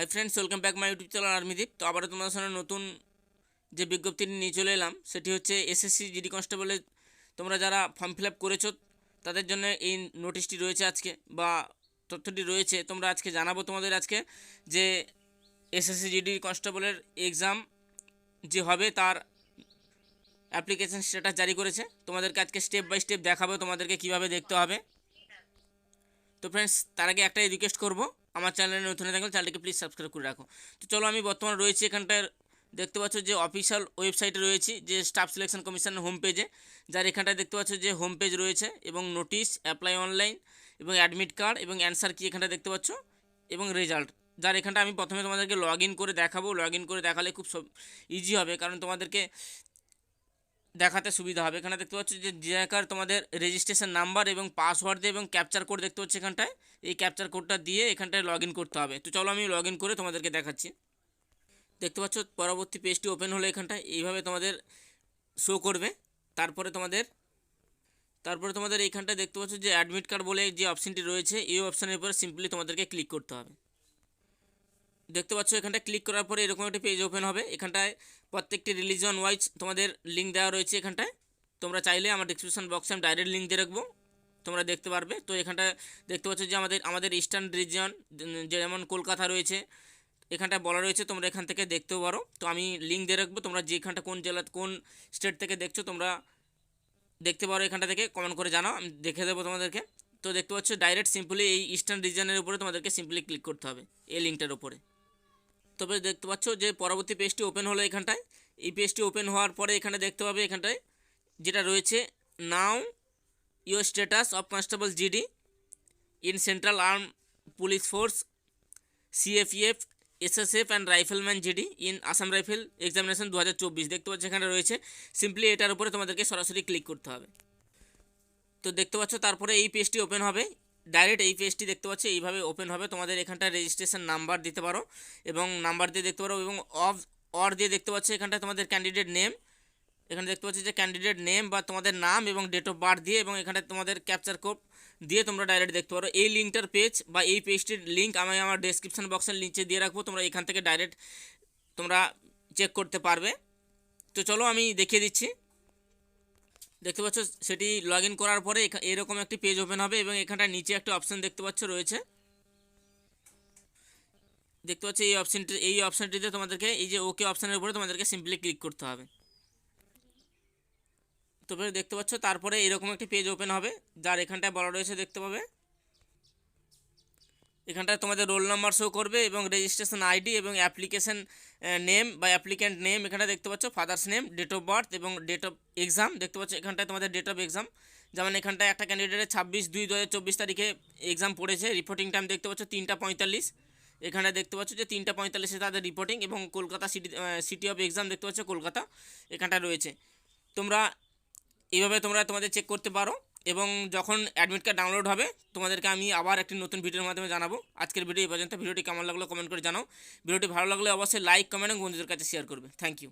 Hi friends welcome back my YouTube channel Armideep তো আবারও তোমাদের সামনে নতুন যে বিজ্ঞপ্তিটি নিয়ে চলে এলাম, সেটি হচ্ছে এসএসসি জিডি কনস্টেবলে তোমরা যারা ফর্ম ফিল আপ করেছ, তাদের জন্য এই নোটিশটি রয়েছে আজকে বা তথ্যটি রয়েছে। তোমরা আজকে জানাব তোমাদের আজকে যে এসএসসি জিডি কনস্টেবলের এক্সাম যে হবে, তার অ্যাপ্লিকেশন স্ট্যাটাস জারি করেছে। তোমাদেরকে আজকে স্টেপ বাই স্টেপ দেখাবো তোমাদেরকে কীভাবে দেখতে হবে। তো ফ্রেন্ডস তার আগে একটাই রিকোয়েস্ট করব আমার চ্যানেলে নতুন হয়ে থাকলে চ্যানেলটিকে প্লিজ সাবস্ক্রাইব করে রাখো। তো চলো আমি বর্তমানে রয়েছি এখানটার দেখতে পাচ্ছ যে অফিসিয়াল ওয়েবসাইটে রয়েছি, যে স্টাফ সিলেকশন কমিশনের হোম পেজে যার এখানটায় দেখতে পাচ্ছ যে হোম পেজ রয়েছে এবং নোটিশ অ্যাপ্লাই অনলাইন এবং অ্যাডমিট কার্ড এবং অ্যান্সার কি এখানটা দেখতে পাচ্ছ এবং রেজাল্ট যার এখানটা আমি প্রথমে তোমাদেরকে লগ করে দেখাবো। লগ করে দেখালে খুব ইজি হবে, কারণ তোমাদেরকে দেখাতে সুবিধা হবে। এখানে দেখতে পাচ্ছ যে জায়গার তোমাদের রেজিস্ট্রেশন নাম্বার এবং পাসওয়ার্ড দিয়ে এবং ক্যাপচার কোড দেখতে পাচ্ছ এখানটায়। এই ক্যাপচার কোডটা দিয়ে এখানটায় লগ করতে হবে। তো চলো আমি লগ করে তোমাদেরকে দেখাচ্ছি। দেখতে পাচ্ছ পরবর্তী পেজটি ওপেন হলো এখানটায়। এইভাবে তোমাদের শো করবে। তারপরে তোমাদের তারপরে তোমাদের এইখানটায় দেখতে পাচ্ছ যে অ্যাডমিট কার্ড বলে যে অপশানটি রয়েছে। এই অপশানের উপরে সিম্পলি তোমাদেরকে ক্লিক করতে হবে। দেখতে পাচ্ছ, এখানটায় ক্লিক করার পরে এরকম একটি পেজ ওপেন হবে। এখানটায় প্রত্যেকটি রিলিজন ওয়াইজ তোমাদের লিঙ্ক দেওয়া রয়েছে এখানটায়। তোমরা চাইলে আমার ডিসক্রিপশন বক্সে আমি ডাইরেক্ট লিঙ্ক দিয়ে রাখব। তোমরা দেখতে পারবে। তো এখানটায় দেখতে পাচ্ছ যে আমাদের আমাদের ইস্টার্ন রিজিয়ন যেমন কলকাতা রয়েছে, এখানটায় বলা রয়েছে, তোমরা এখান থেকে দেখতেও পারো। তো আমি লিঙ্ক দিয়ে রাখব। তোমরা যেখানটা কোন জেলা, কোন স্টেট থেকে দেখছ, তোমরা দেখতে পারো এখানটা থেকে কমেন্ট করে জানাও। আমি দেখে দেবো তোমাদেরকে। তো দেখতে পাচ্ছ ডাইরেক্ট সিম্পলি এই ইস্টার্ন রিজিয়নের উপরে তোমাদেরকে সিম্পলি ক্লিক করতে হবে, এই লিঙ্কটার উপরে। তবে দেখতে পাচ্ছ যে পরবর্তী পেজটি ওপেন হলো এখানটায়। এই পেজটি ওপেন হওয়ার পরে এখানে দেখতে পাবে এখানটায় যেটা রয়েছে now your status of constable GD in central arm police force CFEF SSF and rifleman GD in Assam rifle examination দু হাজার চব্বিশ। দেখতে পাচ্ছ এখানে রয়েছে। সিম্পলি এটার উপরে তোমাদেরকে সরাসরি ক্লিক করতে হবে। তো দেখতে পাচ্ছ তারপরে এই পেজটি ওপেন হবে। ডাইরেক্ট এই পেজটি দেখতে পাচ্ছ, এইভাবে ওপেন হবে। তোমাদের এখানটা রেজিস্ট্রেশন নাম্বার দিতে পারো এবং নাম্বার দিয়ে দেখতে পারো এবং অফ অর দিয়ে দেখতে পাচ্ছ এখানটা তোমাদের ক্যান্ডিডেট নেম এখানে দেখতে পাচ্ছি যে ক্যান্ডিডেট নেম বা তোমাদের নাম এবং ডেট অফ বার্থ দিয়ে এবং এখানে তোমাদের ক্যাপচার কোড দিয়ে তোমরা ডাইরেক্ট দেখতে পারো। এই লিঙ্কটার পেজ বা এই পেজটির লিঙ্ক আমি আমার ডেসক্রিপশন বক্সের নিচে দিয়ে রাখব। তোমরা এখান থেকে ডাইরেক্ট তোমরা চেক করতে পারবে। তো চলো আমি দেখিয়ে দিচ্ছি। দেখতে পাচ্ছ, সেটি লগ করার পরে এরকম একটি পেজ ওপেন হবে এবং এখানটা নিচে একটা অপশান দেখতে পাচ্ছ রয়েছে। দেখতে পাচ্ছ, এই অপশানটি এই অপশানটিতে তোমাদেরকে, এই যে ওকে অপশানের উপরে তোমাদেরকে সিম্পলি ক্লিক করতে হবে। তবে দেখতে পাচ্ছ, তারপরে এরকম একটি পেজ ওপেন হবে, যার এখানটায় বলা রয়েছে, দেখতে পাবে। এখানটায় তোমাদের রোল নাম্বার শো করবে এবং রেজিস্ট্রেশন আইডি এবং অ্যাপ্লিকেশন নেম বা অ্যাপ্লিক্যান্ট নেম এখানে দেখতে পাচ্ছ father's name date of birth এবং ডেট অফ এক্সাম দেখতে পাচ্ছ এখানটায় তোমাদের ডেট অফ এক্সাম যেমন এখানটায় একটা ক্যান্ডিডেটের ছাব্বিশ দুই দু তারিখে এক্সাম পড়েছে রিপোর্টিং টাইম দেখতে পাচ্ছ তিনটা পঁয়তাল্লিশ। এখানে দেখতে পাচ্ছ যে তিনটা পঁয়তাল্লিশে তাদের রিপোর্টিং এবং Kolkata city city of exam দেখতে পাচ্ছ কলকাতা এখানটায় রয়েছে। তোমরা, এইভাবে তোমরা তোমাদের চেক করতে পারো। এবং যখন অ্যাডমিট কার্ড ডাউনলোড হবে, তোমাদেরকে আমি আবার একটি নতুন ভিডিওর মাধ্যমে জানাব। আজকের ভিডিও এই পর্যন্ত। ভিডিওটি কেমন লাগল কমেন্ট করে জানাও। ভিডিওটি ভালো লাগলে অবশ্যই লাইক কমেন্ট এবং বন্ধুদের কাছে শেয়ার করবে। Thank you